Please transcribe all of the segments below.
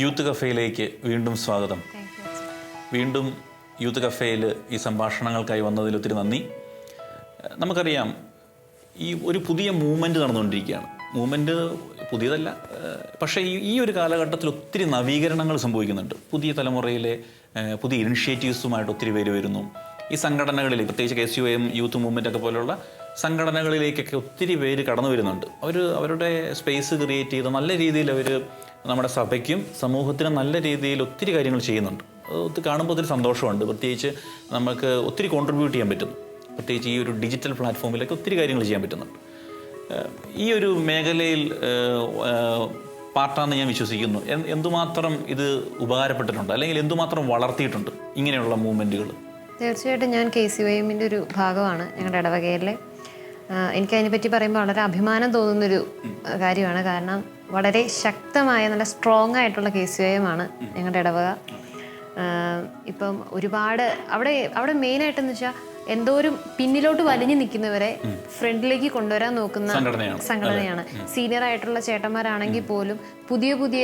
Youth കഫേയിലേക്ക് വീണ്ടും സ്വാഗതം. വീണ്ടും യൂത്ത് കഫേയിൽ ഈ സംഭാഷണങ്ങൾക്കായി വന്നതിൽ ഒത്തിരി നന്ദി. നമുക്കറിയാം ഈ ഒരു പുതിയ മൂവ്മെന്റ് നടന്നുകൊണ്ടിരിക്കുകയാണ്. മൂവ്മെന്റ് പുതിയതല്ല പക്ഷേ ഈ ഈ ഒരു കാലഘട്ടത്തിൽ ഒത്തിരി നവീകരണങ്ങൾ സംഭവിക്കുന്നുണ്ട്. പുതിയ തലമുറയിലെ പുതിയ ഇനിഷ്യേറ്റീവ്സുമായിട്ട് ഒത്തിരി പേര് വരുന്നു. ഈ സംഘടനകളിൽ പ്രത്യേകിച്ച് K C M youth movement ഒക്കെ പോലുള്ള സംഘടനകളിലേക്കൊക്കെ ഒത്തിരി പേര് കടന്നു വരുന്നുണ്ട്. അവർ അവരുടെ സ്പേസ് ക്രിയേറ്റ് ചെയ്ത് നല്ല രീതിയിൽ അവർ നമ്മുടെ സഭയ്ക്കും സമൂഹത്തിനും നല്ല രീതിയിൽ ഒത്തിരി കാര്യങ്ങൾ ചെയ്യുന്നുണ്ട്. അത് കാണുമ്പോൾ ഒത്തിരി സന്തോഷമുണ്ട്. പ്രത്യേകിച്ച് നമുക്ക് ഒത്തിരി കോൺട്രിബ്യൂട്ട് ചെയ്യാൻ പറ്റുന്നു. പ്രത്യേകിച്ച് ഈ ഒരു ഡിജിറ്റൽ പ്ലാറ്റ്ഫോമിലൊക്കെ ഒത്തിരി കാര്യങ്ങൾ ചെയ്യാൻ പറ്റുന്നുണ്ട്. ഈ ഒരു മേഖലയിൽ പാർട്ടാണെന്ന് ഞാൻ വിശ്വസിക്കുന്നു. എന്ത് എന്തുമാത്രം ഇത് ഉപകാരപ്പെട്ടിട്ടുണ്ട്? അല്ലെങ്കിൽ എന്തുമാത്രം വളർത്തിയിട്ടുണ്ട് ഇങ്ങനെയുള്ള മൂവ്മെന്റുകൾ തീർച്ചയായിട്ടും ഞാൻ കെ സി വൈ എമ്മിന്റെ ഒരു ഭാഗമാണ് ഞങ്ങളുടെ ഇടവകയിലെ. എനിക്ക് അതിനെപ്പറ്റി പറയുമ്പോൾ വളരെ അഭിമാനം തോന്നുന്നൊരു കാര്യമാണ്. കാരണം വളരെ ശക്തമായ നല്ല സ്ട്രോങ് ആയിട്ടുള്ള കെ സി ആണ് ഞങ്ങളുടെ ഇടവക. ഇപ്പം ഒരുപാട് അവിടെ അവിടെ മെയിനായിട്ടെന്ന് വെച്ചാൽ എന്തോരം പിന്നിലോട്ട് വലിഞ്ഞു നിൽക്കുന്നവരെ ഫ്രണ്ടിലേക്ക് കൊണ്ടുവരാൻ നോക്കുന്ന സംഘടനയാണ്. സീനിയർ ആയിട്ടുള്ള ചേട്ടന്മാരാണെങ്കിൽ പോലും പുതിയ പുതിയ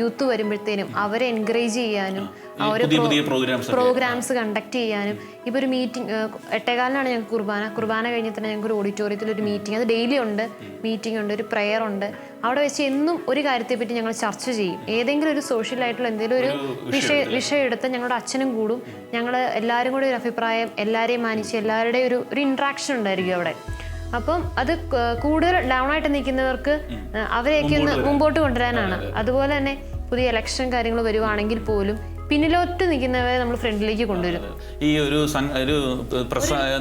യൂത്ത് വരുമ്പോഴത്തേനും അവരെ എൻകറേജ് ചെയ്യാനും അവരെ പ്രോഗ്രാംസ് കണ്ടക്ട് ചെയ്യാനും. ഇപ്പോൾ ഒരു മീറ്റിംഗ് എട്ടേകാലിനാണ് ഞങ്ങൾക്ക് കുർബാന. കുർബാന കഴിഞ്ഞ് തന്നെ ഞങ്ങൾക്ക് ഒരു ഓഡിറ്റോറിയത്തിൽ ഒരു മീറ്റിംഗ് അത് ഡെയിലി ഉണ്ട്. മീറ്റിംഗ് ഉണ്ട് ഒരു പ്രെയർ ഉണ്ട്. അവിടെ വെച്ച് എന്നും ഒരു കാര്യത്തെ പറ്റി ഞങ്ങൾ ചർച്ച ചെയ്യും. ഏതെങ്കിലും ഒരു സോഷ്യൽ ആയിട്ടുള്ള എന്തെങ്കിലും ഒരു വിഷയം വിഷയം എടുത്ത് ഞങ്ങളുടെ അച്ഛനും കൂടും. ഞങ്ങൾ എല്ലാവരും കൂടി ഒരു അഭിപ്രായം എല്ലാവരെയും മാനിച്ച് എല്ലാവരുടെയും ഒരു ഒരു ഇൻട്രാക്ഷൻ ഉണ്ടായിരിക്കും അവിടെ. അപ്പം അത് കൂടുതൽ ഡൗൺ ആയിട്ട് നിൽക്കുന്നവർക്ക് അവരെയൊക്കെ ഒന്ന് മുമ്പോട്ട് കൊണ്ടുവരാനാണ്. അതുപോലെ തന്നെ പുതിയ ഇലക്ഷൻ കാര്യങ്ങൾ വരുവാണെങ്കിൽ പോലും പിന്നിലോട്ട് നിൽക്കുന്നവരെ നമ്മൾ ഫ്രണ്ടിലേക്ക് കൊണ്ടുവരും. ഈ ഒരു ഒരു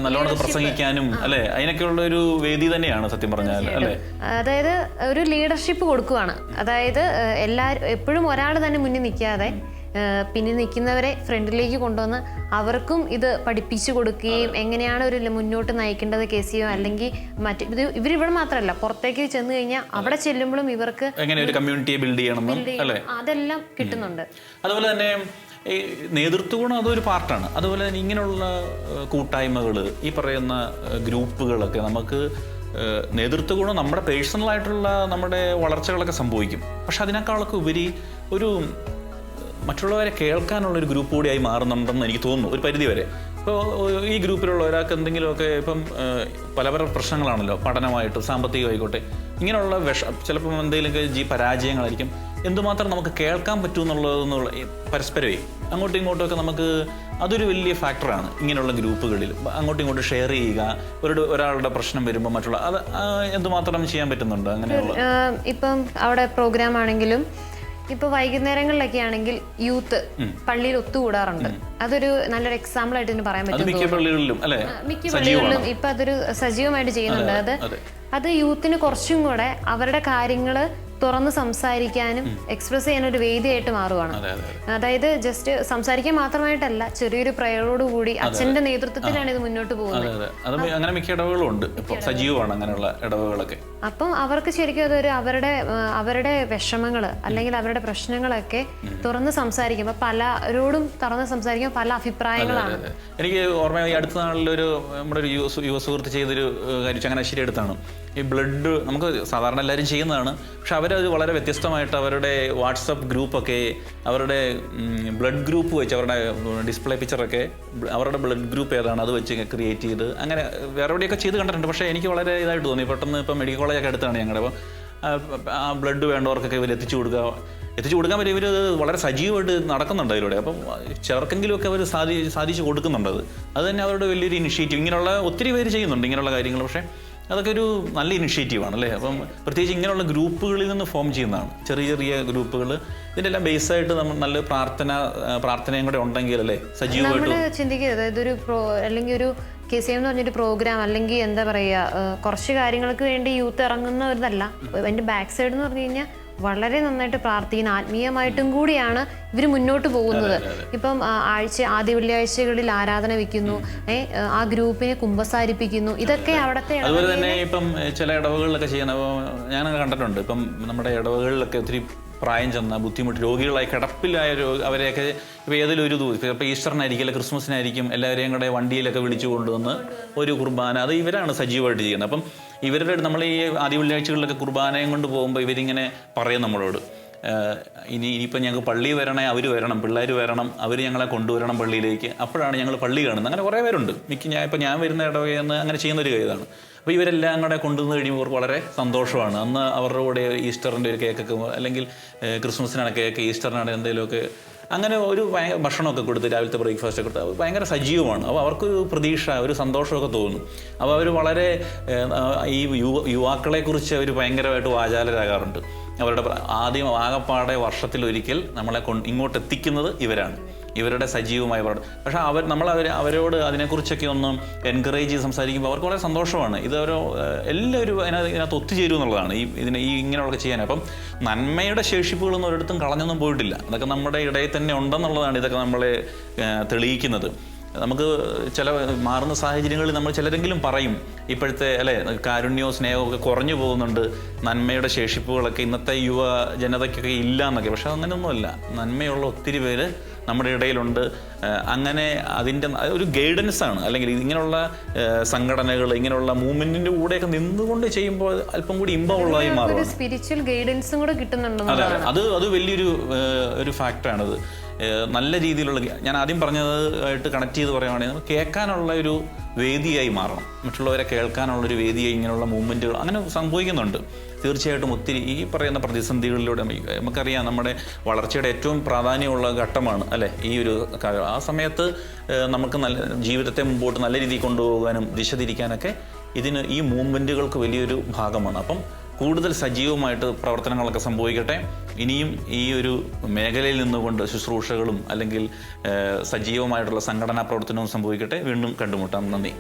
നല്ലോണം പ്രസംഗിക്കാനും അല്ലെ? അതിനൊക്കെയുള്ള ഒരു വേദി തന്നെയാണ് സത്യം പറഞ്ഞാൽ അല്ലെ? അതായത് ഒരു ലീഡർഷിപ്പ് കൊടുക്കുവാണ്. അതായത് എല്ലാവരും എപ്പോഴും ഒരാൾ തന്നെ മുന്നിൽ നിൽക്കാതെ ഏഹ് പിന്നിൽ നിൽക്കുന്നവരെ ഫ്രണ്ടിലേക്ക് കൊണ്ടുവന്ന് അവർക്കും ഇത് പഠിപ്പിച്ചു കൊടുക്കുകയും എങ്ങനെയാണ് ഒരു മുന്നോട്ട് നയിക്കേണ്ടത് കെ സിയോ അല്ലെങ്കിൽ മറ്റ് ഇത് ഇവരിവിടെ മാത്രമല്ല പുറത്തേക്ക് ചെന്ന് കഴിഞ്ഞാൽ അവിടെ ചെല്ലുമ്പോഴും ഇവർക്ക് എങ്ങനെ ഒരു കമ്മ്യൂണിറ്റിയെ ബിൽഡ് ചെയ്യണം. അതെല്ലാം കിട്ടുന്നുണ്ട്. അതുപോലെ തന്നെ ഈ നേതൃത്വ ഗുണം അതൊരു പാർട്ടാണ്. അതുപോലെ തന്നെ ഇങ്ങനെയുള്ള കൂട്ടായ്മകൾ ഈ പറയുന്ന ഗ്രൂപ്പുകളൊക്കെ നമുക്ക് നേതൃത്വ ഗുണം നമ്മുടെ പേഴ്സണലായിട്ടുള്ള നമ്മുടെ വളർച്ചകളൊക്കെ സംഭവിക്കും. പക്ഷെ അതിനേക്കാളൊക്കെ ഉപരി ഒരു മറ്റുള്ളവരെ കേൾക്കാനുള്ള ഒരു ഗ്രൂപ്പ് കൂടിയായി മാറുന്നുണ്ടെന്ന് എനിക്ക് തോന്നുന്നു ഒരു പരിധി വരെ ഇപ്പോൾ ഈ ഗ്രൂപ്പിലുള്ള ഒരാൾക്ക് എന്തെങ്കിലുമൊക്കെ ഇപ്പം പല പല പ്രശ്നങ്ങളാണല്ലോ പഠനമായിട്ട് സാമ്പത്തികമായിക്കോട്ടെ ഇങ്ങനെയുള്ള വിഷ ചിലപ്പം എന്തെങ്കിലുമൊക്കെ ജി പരാജയങ്ങളായിരിക്കും. എന്തുമാത്രം നമുക്ക് കേൾക്കാൻ പറ്റുമെന്നുള്ളതെന്നുള്ള പരസ്പരമേ അങ്ങോട്ടും ഇങ്ങോട്ടും ഒക്കെ നമുക്ക് അതൊരു വലിയ ഫാക്ടറാണ് ഇങ്ങനെയുള്ള ഗ്രൂപ്പുകളിൽ. അങ്ങോട്ടും ഇങ്ങോട്ടും ഷെയർ ചെയ്യുക ഒരു ഒരാളുടെ പ്രശ്നം വരുമ്പോൾ മറ്റുള്ള അത് എന്തുമാത്രം ചെയ്യാൻ പറ്റുന്നുണ്ട് അങ്ങനെയുള്ള ഇപ്പം അവിടെ പ്രോഗ്രാം ആണെങ്കിലും ഇപ്പൊ വൈകുന്നേരങ്ങളിലൊക്കെ ആണെങ്കിൽ യൂത്ത് പള്ളിയിൽ ഒത്തുകൂടാറുണ്ട്. അതൊരു നല്ലൊരു എക്സാമ്പിൾ ആയിട്ട് ഇതിന് പറയാൻ പറ്റും മിക്ക പള്ളികളിലും ഇപ്പൊ അതൊരു സജീവമായിട്ട് ചെയ്യുന്നുണ്ട്. അതെ. അത് യൂത്തിന് കുറച്ചും കൂടെ അവരുടെ കാര്യങ്ങൾ തുറന്ന് സംസാരിക്കാനും എക്സ്പ്രസ് ചെയ്യാൻ ഒരു വേദിയായിട്ട് മാറുവാണ്. അതെ അതെ അതായത് ജസ്റ്റ് സംസാരിക്കാൻ മാത്രമായിട്ടല്ല ചെറിയൊരു പ്രയറോട് കൂടി അച്ഛന്റെ നേതൃത്വത്തിലാണ് ഇത് മുന്നോട്ട് പോകുന്നത്. അങ്ങനെ മിക്ക ഇടവുകളും ഉണ്ട് സജീവമാണ് അങ്ങനെയുള്ള ഇടവുകളൊക്കെ. അപ്പം അവർക്ക് ശരിക്കും അതൊരു അവരുടെ അവരുടെ വിഷമങ്ങൾ അല്ലെങ്കിൽ അവരുടെ പ്രശ്നങ്ങളൊക്കെ തുറന്ന് സംസാരിക്കുമ്പോൾ പലരോടും തുറന്ന് സംസാരിക്കുമ്പോൾ പല അഭിപ്രായങ്ങളാണ്. എനിക്ക് ഓർമ്മ ഈ അടുത്ത നാളിലൊരു നമ്മുടെ ഒരു യുവ സുഹൃത്ത് ചെയ്തൊരു കാര്യം ചങ്ങനാശ്ശേരി അടുത്താണ് ഈ ബ്ലഡ് നമുക്ക് സാധാരണ എല്ലാവരും ചെയ്യുന്നതാണ്. പക്ഷെ അവരത് വളരെ വ്യത്യസ്തമായിട്ട് അവരുടെ വാട്സപ്പ് ഗ്രൂപ്പൊക്കെ അവരുടെ ബ്ലഡ് ഗ്രൂപ്പ് വെച്ച് അവരുടെ ഡിസ്പ്ലേ പിക്ചറൊക്കെ അവരുടെ ബ്ലഡ് ഗ്രൂപ്പ് ഏതാണ് അത് വെച്ച് ക്രിയേറ്റ് ചെയ്ത് അങ്ങനെ വേറെ എവിടെയൊക്കെ ചെയ്ത് കണ്ടിട്ടുണ്ട്. പക്ഷേ എനിക്ക് വളരെ ഇതായിട്ട് തോന്നി. പെട്ടെന്ന് ഇപ്പം മെഡിക്കൽ കോളേജൊക്കെ അടുത്താണ് ഞങ്ങളുടെ. അപ്പം ആ ബ്ലഡ് വേണ്ടവർക്കൊക്കെ ഇവർ എത്തിച്ചു കൊടുക്കുക എത്തിച്ചു കൊടുക്കാൻ പറ്റും ഇവർ വളരെ സജീവമായിട്ട് നടക്കുന്നുണ്ട് അതിലൂടെ. അപ്പം ചിലർക്കെങ്കിലുമൊക്കെ അവർ സാധി സാധിച്ചു കൊടുക്കുന്നുണ്ട് അത്. തന്നെ അവരുടെ വലിയൊരു ഇനിഷ്യേറ്റീവ് ഇങ്ങനെയുള്ള ഒത്തിരി പേര് ചെയ്യുന്നുണ്ട് ഇങ്ങനെയുള്ള കാര്യങ്ങൾ. പക്ഷേ അതൊക്കെ ഒരു നല്ല ഇനിഷ്യേറ്റീവാണ് അല്ലേ? അപ്പം പ്രത്യേകിച്ച് ഇങ്ങനെയുള്ള ഗ്രൂപ്പുകളിൽ നിന്ന് ഫോം ചെയ്യുന്നതാണ്. ചെറിയ ചെറിയ ഗ്രൂപ്പുകൾ. ഇതിന്റെ എല്ലാം ബേസായിട്ട് നമ്മൾ നല്ല പ്രാർത്ഥന പ്രാർത്ഥനയും കൂടെ ഉണ്ടെങ്കിൽ അല്ലേ? സജീവമായിട്ട് ചിന്തിക്കരുത്. ഇതൊരു പ്രോ അല്ലെങ്കിൽ ഒരു കെ സി എം എന്ന് പറഞ്ഞൊരു പ്രോഗ്രാം അല്ലെങ്കിൽ എന്താ പറയുക കുറച്ച് കാര്യങ്ങൾക്ക് വേണ്ടി യൂത്ത് ഇറങ്ങുന്ന ഒരിതല്ല. അതിന്റെ ബാക്ക് സൈഡ് എന്ന് പറഞ്ഞു കഴിഞ്ഞാൽ വളരെ നന്നായിട്ട് പ്രാർത്ഥിക്കുന്ന ആത്മീയമായിട്ടും കൂടിയാണ് ഇവർ മുന്നോട്ട് പോകുന്നത്. ഇപ്പം ആഴ്ച ആദ്യ വെള്ളിയാഴ്ചകളിൽ ആരാധന വെക്കുന്നു ആ ഗ്രൂപ്പിനെ കുമ്പസാരിപ്പിക്കുന്നു. ഇതൊക്കെ അവിടുത്തെ അതുപോലെ തന്നെ ഇപ്പം ചില ഇടവകളിലൊക്കെ ചെയ്യുന്ന ഞാൻ കണ്ടിട്ടുണ്ട്. ഇപ്പം നമ്മുടെ ഇടവകളിലൊക്കെ ഒത്തിരി പ്രായം ചെന്ന ബുദ്ധിമുട്ട് രോഗികളായി കിടപ്പിലായ രോഗി അവരെയൊക്കെ ഇപ്പോൾ ഏതെങ്കിലും ഒരു ദിവസം ഇപ്പോൾ ഈസ്റ്ററിനായിരിക്കും അല്ലെങ്കിൽ ക്രിസ്മസിനായിരിക്കും എല്ലാവരെയും കൂടെ വണ്ടിയിലൊക്കെ വിളിച്ചു കൊണ്ടുവന്ന് ഒരു കുർബാന അത് ഇവരാണ് സജീവമായിട്ട് ചെയ്യുന്നത്. അപ്പം ഇവരുടെ നമ്മൾ ഈ ആദ്യ വെള്ളിയാഴ്ചകളിലൊക്കെ കുർബാനയും കൊണ്ട് പോകുമ്പോൾ ഇവരിങ്ങനെ പറയും നമ്മളോട്. ഇനി ഇനിയിപ്പോൾ ഞങ്ങൾക്ക് പള്ളി വരണേ അവർ വരണം പിള്ളേർ വരണം അവർ ഞങ്ങളെ കൊണ്ടുവരണം പള്ളിയിലേക്ക്. അപ്പോഴാണ് ഞങ്ങൾ പള്ളി കാണുന്നത്. അങ്ങനെ കുറേ പേരുണ്ട്. മിക്ക ഞാൻ ഇപ്പോൾ ഞാൻ വരുന്ന ഇടവകയിൽ നിന്ന് അങ്ങനെ ചെയ്യുന്നൊരു ഇതാണ് അപ്പോൾ ഇവരെല്ലാം കൂടെ കൊണ്ടുവന്ന് കഴിയുമ്പോൾ അവർക്ക് വളരെ സന്തോഷമാണ്. അന്ന് അവരുടെ കൂടെ ഈസ്റ്ററിന്റെ ഒരു കേക്കൊക്കെ അല്ലെങ്കിൽ ക്രിസ്മസിനാണ് കേക്ക് ഈസ്റ്ററിനാണ് എന്തെങ്കിലുമൊക്കെ അങ്ങനെ ഒരു ഭക്ഷണമൊക്കെ കൊടുത്ത് രാവിലത്തെ ബ്രേക്ക്ഫാസ്റ്റ് ഒക്കെ കൊടുത്ത് ഭയങ്കര സജീവമാണ്. അപ്പോൾ അവർക്കൊരു പ്രതീക്ഷ ഒരു സന്തോഷമൊക്കെ തോന്നും. അപ്പോൾ അവർ വളരെ ഈ യുവ യുവാക്കളെക്കുറിച്ച് അവർ ഭയങ്കരമായിട്ട് വാചാലരാകാറുണ്ട്. അവരുടെ ആദ്യം ആകപ്പാടെ വർഷത്തിലൊരിക്കൽ നമ്മളെ കൊണ്ട് ഇങ്ങോട്ട് എത്തിക്കുന്നത് ഇവരാണ്. ഇവരുടെ സജീവമായ പ്രവർത്തനം. പക്ഷേ അവർ നമ്മൾ അവർ അവരോട് അതിനെക്കുറിച്ചൊക്കെ ഒന്ന് എൻകറേജ് ചെയ്ത് സംസാരിക്കുമ്പോൾ അവർക്ക് വളരെ സന്തോഷമാണ്. ഇത് അവർ എല്ലാവരും അതിനകത്ത് ഇതിനകത്ത് ഒത്തുചേരും എന്നുള്ളതാണ്. ഈ ഇതിനെ ഈ ഇങ്ങനെയുള്ള ചെയ്യാൻ. അപ്പം നന്മയുടെ ശേഷിപ്പുകളൊന്നും ഒരിടത്തും കളഞ്ഞൊന്നും പോയിട്ടില്ല. അതൊക്കെ നമ്മുടെ ഇടയിൽ തന്നെ ഉണ്ടെന്നുള്ളതാണ് ഇതൊക്കെ നമ്മളെ തെളിയിക്കുന്നത്. നമുക്ക് ചില മാറുന്ന സാഹചര്യങ്ങളിൽ നമ്മൾ ചിലരെങ്കിലും പറയും ഇപ്പോഴത്തെ അല്ലേ കാരുണ്യവും സ്നേഹവും ഒക്കെ കുറഞ്ഞു പോകുന്നുണ്ട്. നന്മയുടെ ശേഷിപ്പുകളൊക്കെ ഇന്നത്തെ യുവ ജനതയ്ക്കൊക്കെ ഇല്ല എന്നൊക്കെ. പക്ഷെ അങ്ങനെയൊന്നുമല്ല. നന്മയുള്ള ഒത്തിരി പേര് നമ്മുടെ ഇടയിലുണ്ട്. അങ്ങനെ അതിന്റെ ഒരു ഗൈഡൻസ് ആണ് അല്ലെങ്കിൽ ഇങ്ങനെയുള്ള സംഘടനകൾ ഇങ്ങനെയുള്ള മൂവ്മെന്റിന്റെ കൂടെയൊക്കെ നിന്നുകൊണ്ട് ചെയ്യുമ്പോൾ അല്പം കൂടി ഇമ്പമുള്ളതായി മാറും സ്പിരിച്വൽ ഗൈഡൻസും കൂടെ കിട്ടുന്നുണ്ട് അതെ അത്. അത് വലിയൊരു ഒരു ഫാക്ടറാണത് നല്ല രീതിയിലുള്ള ഞാൻ ആദ്യം പറഞ്ഞത് ആയിട്ട് കണക്ട് ചെയ്ത് പറയുകയാണെങ്കിൽ കേൾക്കാനുള്ള ഒരു വേദിയായി മാറണം. മറ്റുള്ളവരെ കേൾക്കാനുള്ളൊരു വേദിയായി ഇങ്ങനെയുള്ള മൂവ്മെന്റുകൾ അങ്ങനെ സംഭവിക്കുന്നുണ്ട്. തീർച്ചയായിട്ടും ഒത്തിരി ഈ പറയുന്ന പ്രതിസന്ധികളിലൂടെ നമുക്കറിയാം നമ്മുടെ വളർച്ചയുടെ ഏറ്റവും പ്രാധാന്യമുള്ള ഘട്ടമാണ് അല്ലേ? ഈ ഒരു ആ സമയത്ത് നമുക്ക് നല്ല ജീവിതത്തെ മുമ്പോട്ട് നല്ല രീതിയിൽ കൊണ്ടുപോകാനും ദിശ തിരിക്കാനൊക്കെ ഇതിന് ഈ മൂവ്മെന്റുകൾക്ക് വലിയൊരു ഭാഗമാണ്. അപ്പം കൂടുതൽ സജീവമായിട്ട് പ്രവർത്തനങ്ങളൊക്കെ സംഭവിക്കട്ടെ. ഇനിയും ഈ ഒരു മേഖലയിൽ നിന്നുകൊണ്ട് ശുശ്രൂഷകളും അല്ലെങ്കിൽ സജീവമായിട്ടുള്ള സംഘടനാ പ്രവർത്തനവും സംഭവിക്കട്ടെ. വീണ്ടും കണ്ടുമുട്ടാം. നന്ദി.